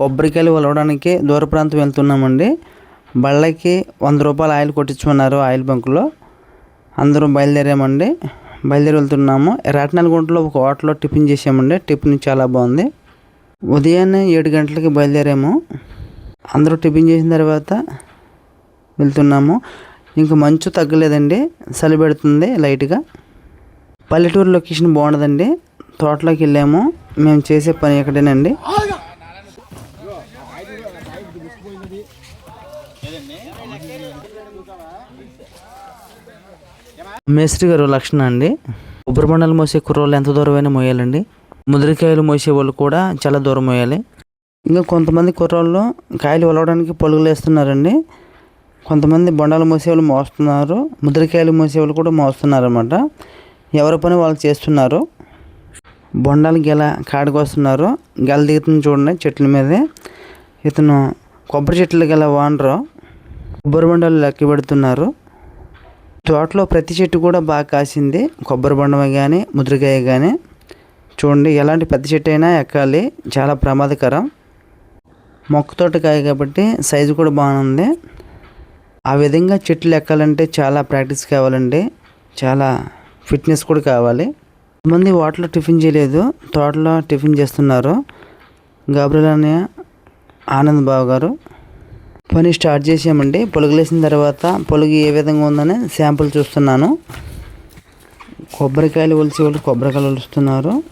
కొబ్బరికాయలు వలవడానికి దూర ప్రాంతం వెళ్తున్నామండి. బళ్ళకి వంద రూపాయలు ఆయిల్ కొట్టించుకున్నారు ఆయిల్ బంకులో. అందరం బయలుదేరామండి. బయలుదేరి వెళ్తున్నాము. రాటనల్గుంటలో ఒక హోటల్లో టిఫిన్ చేసామండి టిఫిన్ చాలా బాగుంది. ఉదయాన్నే ఏడు గంటలకి బయలుదేరాము. అందరూ టిఫిన్ చేసిన తర్వాత వెళ్తున్నాము. ఇంకా మంచు తగ్గలేదండి. చలి పెడుతుంది లైట్గా. పల్లెటూరు లొకేషన్ బాగుండదండి. తోటలోకి వెళ్ళాము. మేము చేసే పని ఎక్కడేనండి మేస్త్రి గారు లక్షణ అండి. కొబ్బరి బండలు మోసే కుర్రోళ్ళు ఎంత దూరమైనా మోయాలండి. ముదిరికాయలు మోసే వాళ్ళు కూడా చాలా దూరం మోయాలి. ఇంకా కొంతమంది కుర్రోళ్ళు కాయలు వలవడానికి పొలుగులు వేస్తున్నారండి. కొంతమంది బొండాలు మోసేవాళ్ళు మోస్తున్నారు. ముద్రకాయలు మోసేవాళ్ళు కూడా మోస్తున్నారు అనమాట ఎవరి పని వాళ్ళు చేస్తున్నారు. బొండాలు గెల కాడికొస్తున్నారు గెల దిగుతుంది చూడండి చెట్ల మీదే. ఇతను కొబ్బరి చెట్లు గెల వానరు కొబ్బరి బొండాలు లెక్క పెడుతున్నారు. తోటలో ప్రతి చెట్టు కూడా బాగా కాసింది. కొబ్బరి బండమే కానీ ముద్రకాయ కానీ చూడండి ఎలాంటి పెద్ద చెట్టు అయినా ఎక్కాలి. చాలా ప్రమాదకరం. మొక్క తోట కాయ కాబట్టి సైజు కూడా బాగుంది. ఆ విధంగా చెట్లు ఎక్కాలంటే చాలా ప్రాక్టీస్ కావాలండి. చాలా ఫిట్నెస్ కూడా కావాలి. మంది వాటర్లో టిఫిన్ చేయలేదు. తోటలో టిఫిన్ చేస్తున్నారు. గాబ్రియల్ ఆనంద్ బాబు గారు. పని స్టార్ట్ చేసామండి. పొలుగులేసిన తర్వాత పొలుగు ఏ విధంగా ఉందని శాంపుల్ చూస్తున్నాను. కొబ్బరికాయలు ఒలిసి వాళ్ళు కొబ్బరికాయలు ఒలుస్తున్నారు.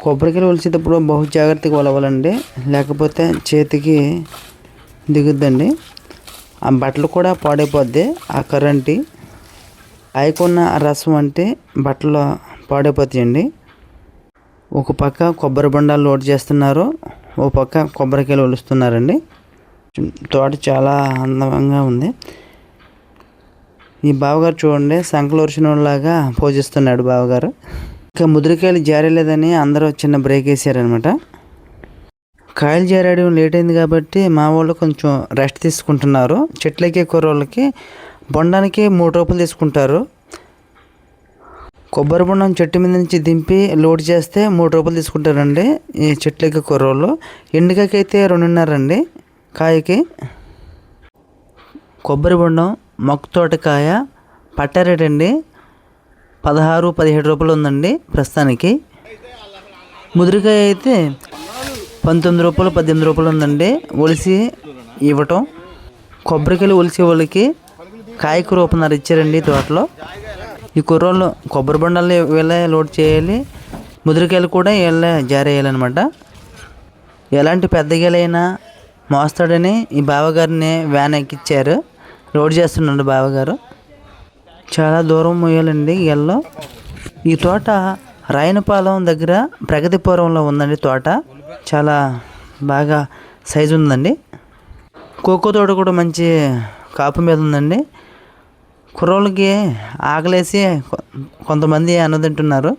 కొబ్బరికాయలు ఒలిసేటప్పుడు బహు జాగ్రత్తగా ఒలవాలండి. లేకపోతే చేతికి దిగుద్దండి. ఆ బట్టలు కూడా పాడైపోద్ది. ఆ కరెంటు ఆయకున్న రసం అంటే బట్టలు పాడైపోతాయండి. ఒక పక్క కొబ్బరి బొండాలు లోడ్ చేస్తున్నారు. ఒక పక్క కొబ్బరికాయలు ఒలుస్తున్నారండి. తోట చాలా అందంగా ఉంది. ఈ బావగారు చూడండి సంకలోర్చిన పూజిస్తున్నాడు పోజిస్తున్నాడు బావగారు. ఇంకా ముదిరికాయలు జారలేదని అందరూ చిన్న బ్రేక్ వేసారనమాట కాయలు జారడం లేట్ అయింది కాబట్టి మా వాళ్ళు కొంచెం రెస్ట్ తీసుకుంటున్నారు. చెట్లకి కూరళ్ళకి బొండానికి మూడు రూపాయలు తీసుకుంటారు. కొబ్బరి బొండం చెట్టు మీద నుంచి దింపి లోడ్ చేస్తే మూడు రూపాయలు తీసుకుంటారండి ఈ చెట్లకి కూరళ్ళు ఎండుకాయకి అయితే రెండున్నర అండి. కాయకి కొబ్బరి బొండం మొక్క తోటకాయ పట్ట రేట్ అండి పదహారు పదిహేడు రూపాయలు ఉందండి ప్రస్తుతానికి. ముదిరికాయ అయితే పంతొమ్మిది రూపాయలు పద్దెనిమిది రూపాయలు ఉందండి. ఒలిసి ఇవ్వటం. కొబ్బరికాయలు ఒలిసే వాళ్ళకి కాయకు రూపన్నర ఇచ్చారండి తోటలో. ఈ కుర్రోళ్ళు కొబ్బరి బొండాలు వీళ్ళే లోడ్ చేయాలి. ముదిరికాయలు కూడా వీళ్ళే జారేయాలన్నమాట. ఎలాంటి పెద్దగలైనా మోస్తాడని ఈ బావగారిని వ్యాన్ ఎక్కిచ్చారు. లోడ్ చేస్తున్నాడు బావగారు. చాలా దూరం మోయాలండి ఎల్లో ఈ తోట రాయనపాలెం దగ్గర ప్రగతిపురంలో ఉందండి తోట. చాలా బాగా సైజు ఉందండి. కోకో తోట కూడా మంచి కాపు మీద ఉందండి. కుర్రోళ్ళకి ఆకలేసి కొంతమంది అన్నదింటున్నారు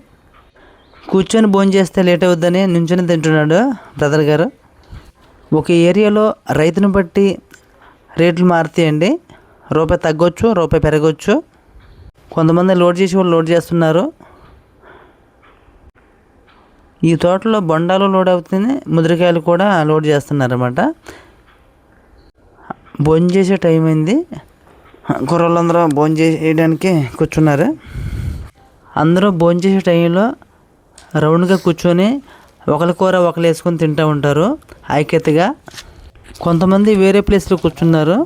కూర్చొని భోజనం చేస్తే లేట్ అవుద్దని నుంచొని తింటున్నాడు బ్రదర్ గారు. ఒక ఏరియాలో రైతుని బట్టి రేట్లు మారుతాయండి. రూపాయి తగ్గొచ్చు రూపాయి పెరగవచ్చు కొంతమంది లోడ్ చేసి వాళ్ళు లోడ్ చేస్తున్నారు. ఈ తోటలో బొండాలు లోడ్ అవుతుంది ముదిరికాయలు కూడా లోడ్ చేస్తున్నారన్నమాట. భోజనం చేసే టైం అయింది. కుర్రోళ్ళందరూ భోజనం చేయడానికి కూర్చున్నారు. అందరూ భోజనం చేసే టైంలో రౌండ్గా కూర్చొని ఒకరి కూర ఒకరు వేసుకొని తింటూ ఉంటారు. ఐక్యతగా కొంతమంది వేరే ప్లేస్లో కూర్చున్నారు.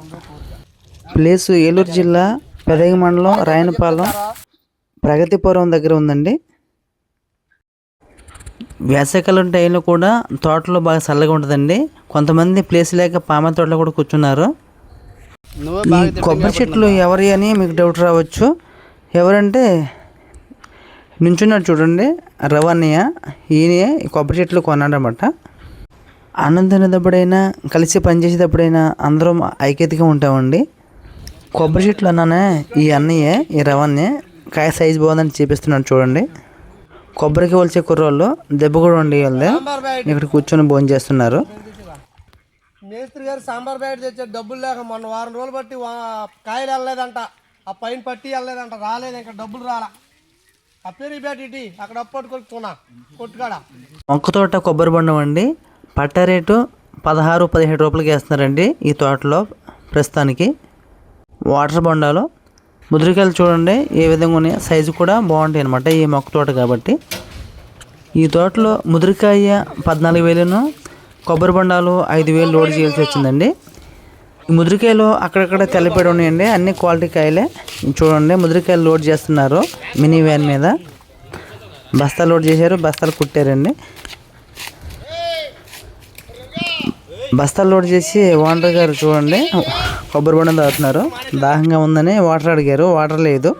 ప్లేస్ ఏలూరు జిల్లా పెదగి మండలం రాయనపాలెం ప్రగతిపురం దగ్గర ఉందండి. వేసవికాలం టైంలో కూడా తోటలో బాగా చల్లగా ఉంటుందండి. కొంతమంది ప్లేస్ లేక పామ తోటలో కూడా కూర్చున్నారు. ఈ కొబ్బరి చెట్లు ఎవరి అని మీకు డౌట్ రావచ్చు. ఎవరంటే నించున్నాడు చూడండి. రవణయ్య ఈయన ఈ కొబ్బరి చెట్లు కొన్నాడనమాట అన్నం తినేటప్పుడైనా కలిసి పనిచేసేటప్పుడైనా అందరం ఐక్యతగా ఉంటామండి. కొబ్బరి చెట్లు అన్నానే ఈ అన్నయ్య ఈ రవణ్య కాయ సైజు బాగుందని చూపిస్తున్నాడు చూడండి. కొబ్బరికి వలిచే కుర్రోళ్ళు దెబ్బ కూడా ఉండి వాళ్ళే ఇక్కడ కూర్చొని భోజనం చేస్తున్నారు. మేస్త్రి గారు సాంబార్ బ్యాట్ తెచ్చే డబ్బులు లేక మొన్న వారం రోజులు బట్టి వా- కాయలు వెళ్ళలేదంట. ఆ పైన పట్టి వెళ్ళలేదంట. రాలేదు ఇంకా డబ్బులు రాలా. అక్కడ కొట్టుకాడ? మొక్క తోట కొబ్బరి బొండం అండి. పట్ట రేటు పదహారు పదిహేడు రూపాయలకి వేస్తున్నారండి ఈ తోటలో ప్రస్తుతానికి. వాటర్ బొండాలు ముద్రికాయలు చూడండి ఏ విధంగా ఉన్నాయి సైజు కూడా బాగుంటాయి అనమాట ఈ మొక్క తోట కాబట్టి. ఈ తోటలో ముదిరికాయ పద్నాలుగు వేలను కొబ్బరి బొండాలు ఐదు వేలు లోడ్ చేయాల్సి వచ్చిందండి. ముదిరికాయలు అక్కడక్కడ తెల్లపేడి ఉన్నాయండి. అన్ని క్వాలిటీ కాయలే. చూడండి ముదిరికాయలు లోడ్ చేస్తున్నారు మినీ వ్యాన్ మీద. బస్తా లోడ్ చేశారు బస్తాలు కుట్టారండి. బస్తాలు లోడ్ చేసి ఓనర్ గారు చూడండి కొబ్బరి బొండం తాగుతున్నారు. దాహంగా ఉందని వాటర్ అడిగారు. వాటర్ లేదు.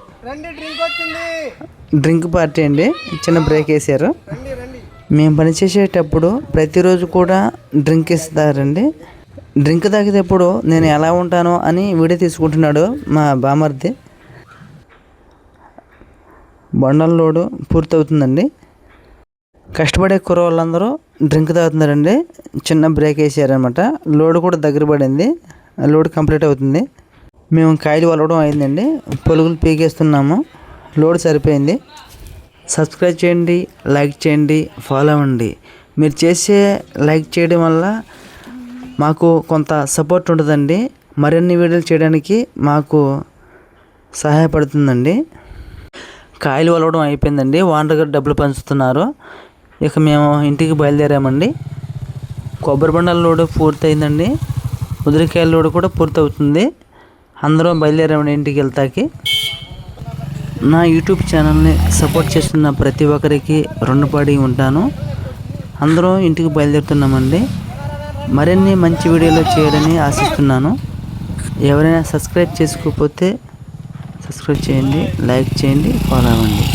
డ్రింక్ పార్టీ అండి. చిన్న బ్రేక్ వేసారు మేము పనిచేసేటప్పుడు ప్రతిరోజు కూడా డ్రింక్ ఇస్తారండి డ్రింక్ తాగేటప్పుడు నేను ఎలా ఉంటానో అని వీడియో తీసుకుంటున్నాడు మా బామర్ది. బండల లోడు పూర్తవుతుందండి. కష్టపడే కుర్రోళ్ళందరూ డ్రింక్ తాగుతున్నారండి. చిన్న బ్రేక్ వేసారనమాట లోడ్ కూడా దగ్గర పడింది. లోడ్ కంప్లీట్ అవుతుంది. మేము కాయలు వలవడం అయిందండి. పొలుగులు పీకేస్తున్నాము. లోడ్ సరిపోయింది. సబ్స్క్రైబ్ చేయండి లైక్ చేయండి ఫాలో అవ్వండి. మీరు చేసే లైక్ చేయడం వల్ల మాకు కొంత సపోర్ట్ ఉంటుందండి. మరిన్ని వీడియోలు చేయడానికి మాకు సహాయపడుతుందండి. కాయలు వలవడం అయిపోయిందండి. ఓనర్ గారు డబ్బులు పంచుతున్నారు. ఇక మేము ఇంటికి బయలుదేరామండి. కొబ్బరి బండల లోడు పూర్తయిందండి. ఉదిరికాయల లోడు కూడా పూర్తవుతుంది. అందరం బయలుదేరామండి ఇంటికి వెళ్తాకి. నా యూట్యూబ్ ఛానల్ని సపోర్ట్ చేస్తున్న ప్రతి ఒక్కరికి రుణపడి ఉంటాను. అందరం ఇంటికి బయలుదేరుతున్నామండి. మరిన్ని మంచి వీడియోలు చేయాలని ఆశిస్తున్నాను. ఎవరైనా సబ్స్క్రైబ్ చేసుకోకపోతే సబ్స్క్రైబ్ చేయండి లైక్ చేయండి ఫాలో అవ్వండి.